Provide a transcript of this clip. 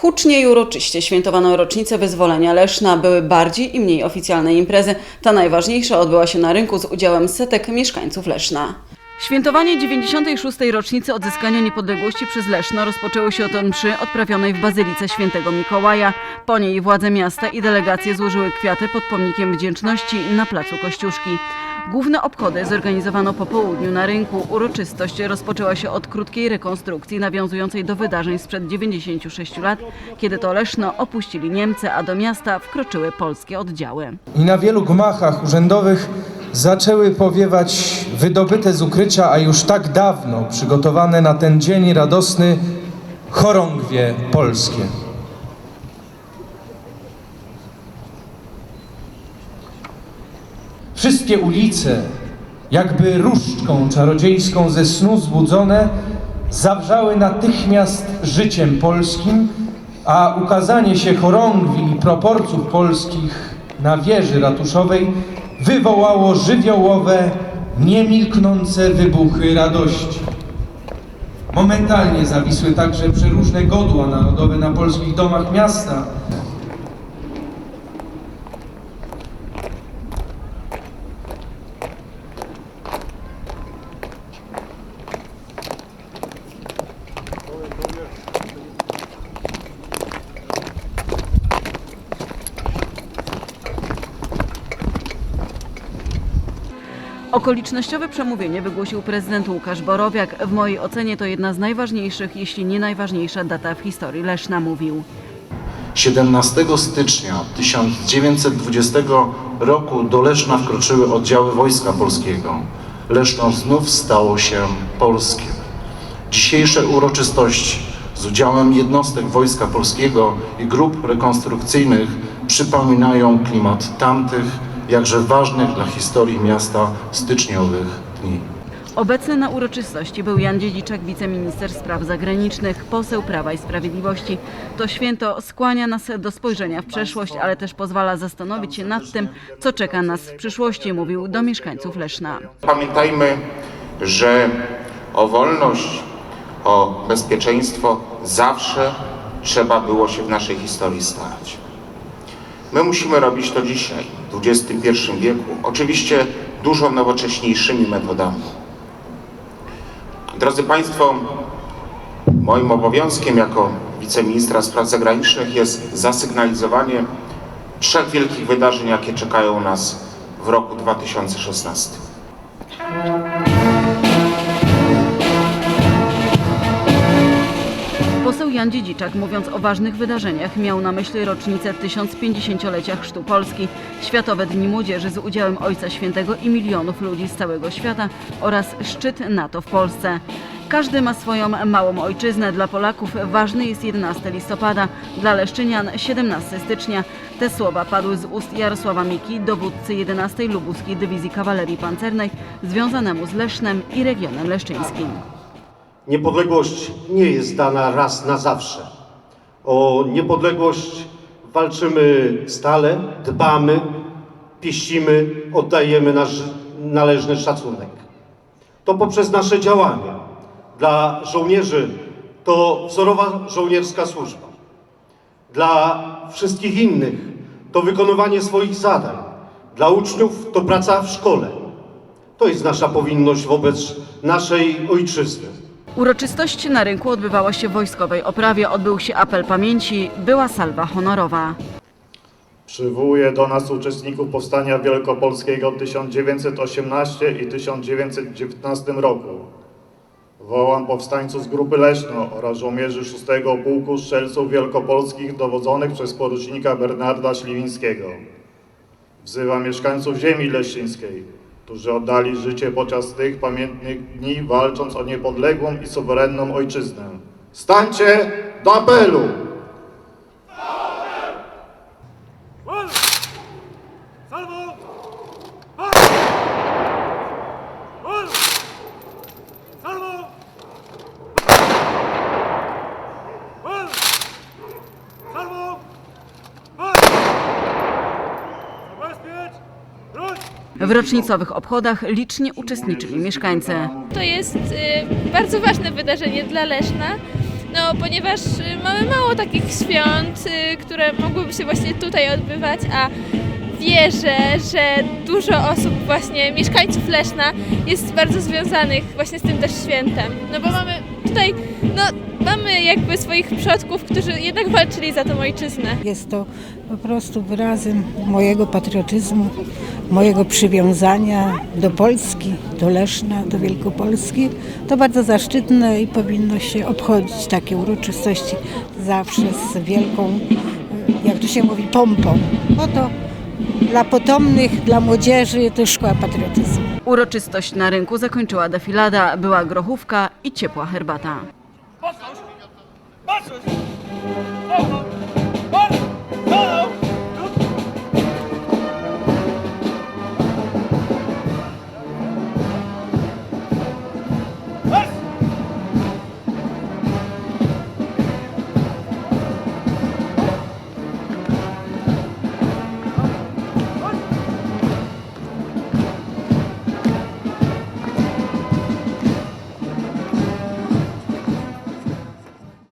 Hucznie i uroczyście świętowano rocznicę wyzwolenia Leszna. Były bardziej i mniej oficjalne imprezy. Ta najważniejsza odbyła się na rynku z udziałem setek mieszkańców Leszna. Świętowanie 96. rocznicy odzyskania niepodległości przez Leszno rozpoczęło się od mszy odprawionej w Bazylice Świętego Mikołaja. Po niej władze miasta i delegacje złożyły kwiaty pod pomnikiem wdzięczności na placu Kościuszki. Główne obchody zorganizowano po południu na rynku. Uroczystość rozpoczęła się od krótkiej rekonstrukcji nawiązującej do wydarzeń sprzed 96 lat, kiedy to Leszno opuścili Niemcy, a do miasta wkroczyły polskie oddziały. I na wielu gmachach urzędowych zaczęły powiewać wydobyte z ukrycia, a już tak dawno przygotowane na ten dzień radosny chorągwie polskie. Wszystkie ulice, jakby różdżką czarodziejską ze snu zbudzone, zawrzały natychmiast życiem polskim, a ukazanie się chorągwi i proporców polskich na wieży ratuszowej wywołało żywiołowe, niemilknące wybuchy radości. Momentalnie zawisły także przeróżne godła narodowe na polskich domach miasta. Okolicznościowe przemówienie wygłosił prezydent Łukasz Borowiak. W mojej ocenie to jedna z najważniejszych, jeśli nie najważniejsza data w historii Leszna, mówił. 17 stycznia 1920 roku do Leszna wkroczyły oddziały Wojska Polskiego. Leszno znów stało się polskie. Dzisiejsze uroczystości z udziałem jednostek Wojska Polskiego i grup rekonstrukcyjnych przypominają klimat tamtych, jakże ważnych dla historii miasta styczniowych dni. Obecny na uroczystości był Jan Dziedziczak, wiceminister spraw zagranicznych, poseł Prawa i Sprawiedliwości. To święto skłania nas do spojrzenia w przeszłość, ale też pozwala zastanowić się nad tym, co czeka nas w przyszłości, mówił do mieszkańców Leszna. Pamiętajmy, że o wolność, o bezpieczeństwo zawsze trzeba było się w naszej historii starać. My musimy robić to dzisiaj, w XXI wieku, oczywiście dużo nowocześniejszymi metodami. Drodzy Państwo, moim obowiązkiem jako wiceministra spraw zagranicznych jest zasygnalizowanie trzech wielkich wydarzeń, jakie czekają nas w roku 2016. Jan Dziedziczak, mówiąc o ważnych wydarzeniach, miał na myśli rocznicę 1050-lecia Chrztu Polski, Światowe Dni Młodzieży z udziałem Ojca Świętego i milionów ludzi z całego świata oraz szczyt NATO w Polsce. Każdy ma swoją małą ojczyznę. Dla Polaków ważny jest 11 listopada, dla Leszczynian 17 stycznia. Te słowa padły z ust Jarosława Miki, dowódcy 11 Lubuskiej Dywizji Kawalerii Pancernej, związanemu z Lesznem i regionem leszczyńskim. Niepodległość nie jest dana raz na zawsze. O niepodległość walczymy stale, dbamy, pieścimy, oddajemy nasz należny szacunek. To poprzez nasze działania. Dla żołnierzy to wzorowa żołnierska służba. Dla wszystkich innych to wykonywanie swoich zadań. Dla uczniów to praca w szkole. To jest nasza powinność wobec naszej ojczyzny. Uroczystość na rynku odbywała się w wojskowej oprawie, odbył się apel pamięci, była salwa honorowa. Przywołuję do nas uczestników Powstania Wielkopolskiego 1918 i 1919 roku. Wołam powstańców z Grupy Leśno oraz żołnierzy 6 Pułku Strzelców Wielkopolskich dowodzonych przez porucznika Bernarda Śliwińskiego. Wzywam mieszkańców ziemi leszczyńskiej, którzy oddali życie podczas tych pamiętnych dni, walcząc o niepodległą i suwerenną ojczyznę. Stańcie do apelu! W rocznicowych obchodach licznie uczestniczyli mieszkańcy. To jest y, bardzo ważne wydarzenie dla Leszna, no ponieważ y, mamy mało takich świąt, y, które mogłyby się właśnie tutaj odbywać, a wierzę, że dużo osób właśnie, mieszkańców Leszna jest bardzo związanych właśnie z tym też świętem. No bo mamy tutaj, no mamy jakby swoich przodków, którzy jednak walczyli za tą ojczyznę. Jest to po prostu wyrazem mojego patriotyzmu, mojego przywiązania do Polski, do Leszna, do Wielkopolski. To bardzo zaszczytne i powinno się obchodzić takie uroczystości zawsze z wielką, jak to się mówi, pompą. Bo to dla potomnych, dla młodzieży to szkoła patriotyzmu. Uroczystość na rynku zakończyła defilada, była grochówka i ciepła herbata. Baczność! Baczność!